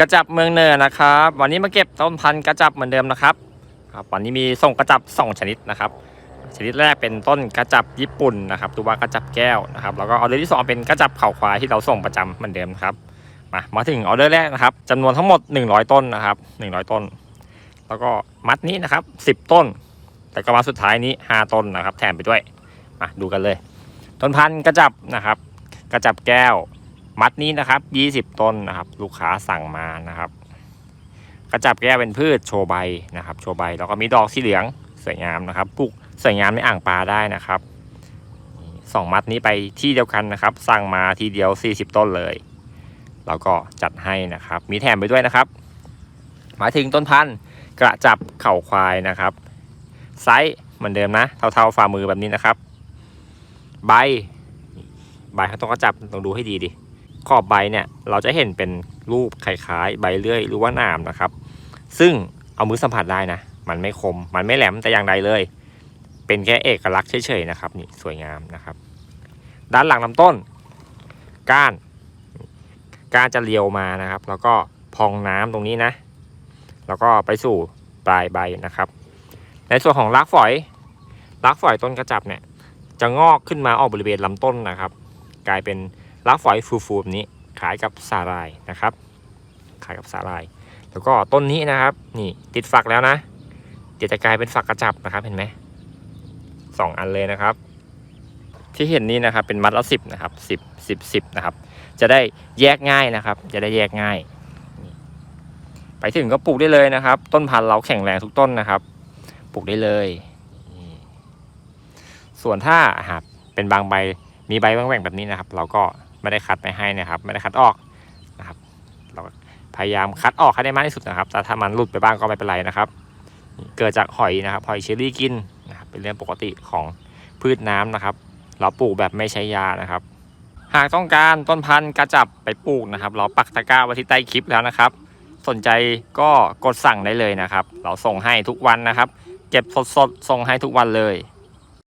กระจับเมืองเนินนะครับ วันนี้มาเก็บต้นพันธุ์กระจับเหมือนเดิมนะครับครับวันนี้มีส่งกระจับสองชนิดนะครับ ชนิดแรกเป็นต้นกระจับญี่ปุ่นนะครับตัวว่ากระจับแก้วนะครับแล้วก็ออเดอร์ที่สองเป็นกระจับเข่าควายที่เราส่งประจำเหมือนเดิมครับมามาถึงออเดอร์แรกนะครับจำนวนทั้งหมด 100 ต้นนะครับ 100 ต้น แล้วก็มัดนี้นะครับ 10 ต้น แต่ก็มาสุดท้ายนี้ 5 ต้นนะครับ แถมไปด้วยมาดูกันเลย ต้นพันธุ์กระจับนะครับ กระจับแก้ว มัดนี้นะครับ20ต้นนะครับ ลูกค้าสั่งมานะครับกระจับแก้วเป็นพืชโชว์ใบนะครับ โชว์ใบแล้วก็มีดอกสีเหลืองสวยงามนะครับปลูกสวยงามในอ่างปลาได้นะครับสองมัดนี้ไปที่เดียวกันนะครับ สั่งมาทีเดียว 40 ต้นเลยเราก็จัดให้นะครับ มีแถมไปด้วยนะครับ มาถึงต้นพันธุ์กระจับเข่าควายนะครับ ไซส์เหมือนเดิมนะ เท่าๆฝ่ามือแบบนี้นะครับ ใบ ใบเขาต้องกระจับต้องดูให้ดีดิ ขอบใบเนี่ยเราจะเห็นเป็นรูปคล้ายๆ ใบเลื่อยหรือว่าหนามนะครับ ซึ่งเอามือสัมผัสได้นะ มันไม่คม มันไม่แหลมแต่อย่างใดเลย เป็นแค่เอกลักษณ์เฉยๆนะครับนี่สวยงามนะครับ ด้านหลังลำต้น ก้าน ก้านจะเรียวมานะครับ แล้วก็พองน้ำตรงนี้นะ แล้วก็ไปสู่ปลายใบนะครับ ในส่วนของรากฝอยรากฝอยต้นกระจับเนี่ยจะงอกขึ้นมาออกบริเวณลำต้นนะครับ กลายเป็น รากฝอยฟูๆแบบนี้คล้ายกับสาลายนะครับคล้ายกับสาลาย แล้วก็ต้นนี้นะครับ นี่ติดฝักแล้วนะ เดี๋ยวจะกลายเป็นฝักกระจับนะครับเห็นไหมสองอันเลยนะครับ ที่เห็นนี่นะครับเป็นมัดละสิบนะครับสิบสิบสิบนะครับ จะได้แยกง่ายนะครับ จะได้แยกง่ายนี่ไปถึงก็ปลูกได้เลยนะครับ ต้นพันธุ์เราแข็งแรงทุกต้นนะครับ ปลูกได้เลย ส่วนถ้าหากเป็นบางใบมีใบแหว่งๆแบบนี้นะครับ เราก็ ไม่ได้คัดไปให้นะครับ ไม่ได้คัดออกนะครับ เราพยายามคัดออกให้ได้มากที่สุดนะครับ แต่ถ้ามันหลุดไปบ้างก็ไม่เป็นไรนะครับ เกิดจากหอยนะครับหอยเชอรี่กินนะครับเป็นเรื่องปกติของพืชน้ำนะครับ เราปลูกแบบไม่ใช้ยานะครับ หากต้องการต้นพันธุ์กระจับไปปลูกนะครับ เราปักตะกร้าไว้ที่ใต้คลิปแล้วนะครับ สนใจก็กดสั่งได้เลยนะครับ เราส่งให้ทุกวันนะครับ เก็บสดๆส่งให้ทุกวันเลย